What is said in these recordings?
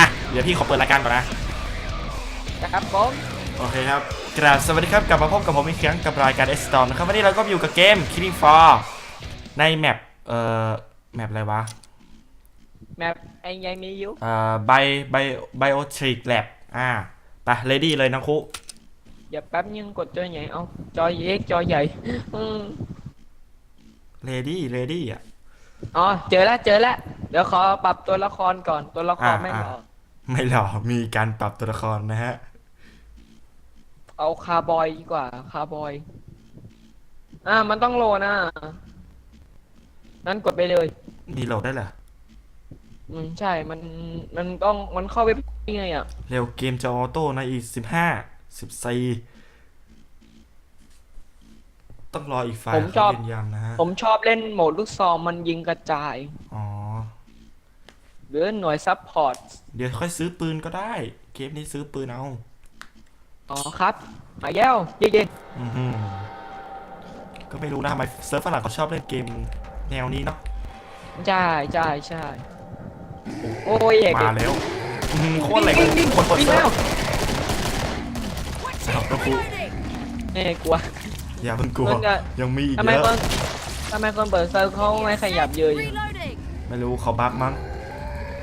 ยวพี่ขอเปิดรายการก่อนนะครับผมโอเคครับกราบสวัสดีครับกลับมาพบกับผมอีกครั้งกับรายการ S Storm นะครับวันนี้เราก็อยู่กับเกม Killing Floor ในแมปเอ่อแมปอะไรวะแมปไอ้ยังมีอยู่เอ่อ Bi Bi Biotric Lab อ่าไป ready เลยนะคุเดี๋ยวแป๊บนึงกดจอใหญ่เอาจอเล็กจอใหญ่อืม ready ready อะ อ๋อ เจอแล้วเจอแล้ว เดี๋ยวขอปรับตัวละครก่อน ตัวละครอ่าไม่อ่าหรอกไม่หรอกมีการปรับตัวละครนะฮะ เอาคาร์บอยดีกว่า คาร์บอย อ่า มันต้องโหลนะนั้นกดไปเลยนี่โหลดได้เหรอ อืม ใช่ มัน มันต้อง มันเข้าเว็บยังไงอะ เร็วเกมจะออโต้ในอีก15 14ต้องรออีกไฟล์เขายืนยันนะฮะ ผมชอบเล่นโหมดลูกซองมันยิงกระจาย อ๋อ หรือหน่วยซับพอร์ต เดี๋ยวค่อยซื้อปืนก็ได้ เกมนี้ซื้อปืนเอาอ๋อครับมาแย้วเย็นอือหือก็ไม่รู้นะทำไมเซิร์ฟฝรั่งเขาชอบเล่นเกมแนวนี้เนาะ ๆใช่ใช่ใช่โอ้ยเอกมาแล้วอื้อหือโคตรแหลกวิ่งวิ่งคนเปิดวิ่งเซิแล้ร์วฟสาวกระปุเอ้ยกลัว อย่าเพิ่งกลัว มันจะ ยังมีอีกทำไมเยคอะน ทำไมคนเปิดเซิร์ฟเขาไม่ขยับเยอะอย่าง Reloading. ไม่รู้เขาบักมั้ง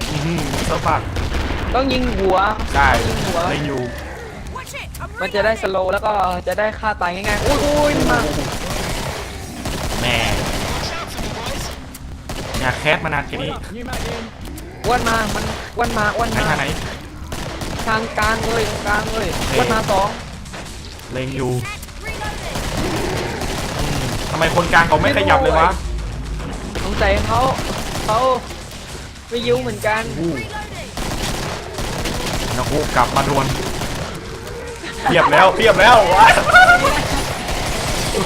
อื้อหือเซิร์ฟบักต้องยิงหัวได้ต้องยิงหัวเล่นอยู่ Watch it. I'm มันจะได้สโลว์แล้วก็จะได้ฆ่าตายง่ายๆ อุ้ยอุ้ยมาแหม่อยากแคสมานานแค่นี้อ้วนมา มันอ้วนมาอ้วนไหนมาทางไหน ทางกลางเลยทางกลางเลยโอเคอ้วนมาสองเล็งอยู่ reloading. ทำไมคนกลางเขาไม่ขยับเลยวะสงสัยเขาเขาไม่ยิ้วเหมือนกันอู้ Reloading. นะกูกลับมาดวนเพียบแล้วเพียบแล้วว้าย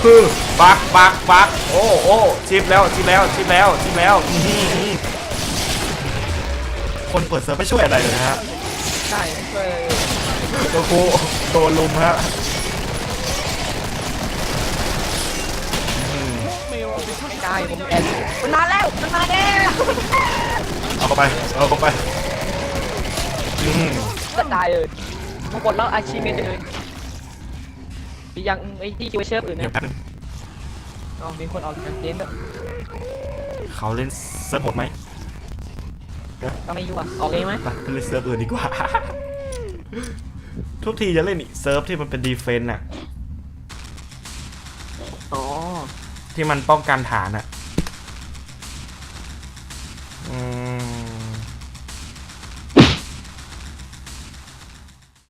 คือปักปักปักโอ้โอ้ชิปแล้วชิปแล้วชิปแล้วชิปแล้วอื้อหือคนเปิดเซิร์ฟไม่ช่วยอะไรเลยนะฮะใช่ช่วยโกโก้โดนลุมฮะ ไม่ได้ผมแอนมันมาแล้วมันมาแล้วเอาเข้าไป เอาเข้าไปอื้อหือก็ตายเลยมากดแล้วอาชีพเมนเลยยังไอ้ที่คิวเชฟอื่นเดี๋ยเนี่วยแป๊บนึงอ๋อมีคนออกจากเกมด้วยเขาเล่นเซิร์ฟหมดไหมก็ไม่ยุ่งอะออกเองไหมไปไปเล่นเซิร์ฟอื่นดีกว่า ทุกทีจะเล่นอีกเซิร์ฟที่มันเป็นดีเฟนต์น่ะ อ๋อ ที่มันป้องกันฐานน่ะ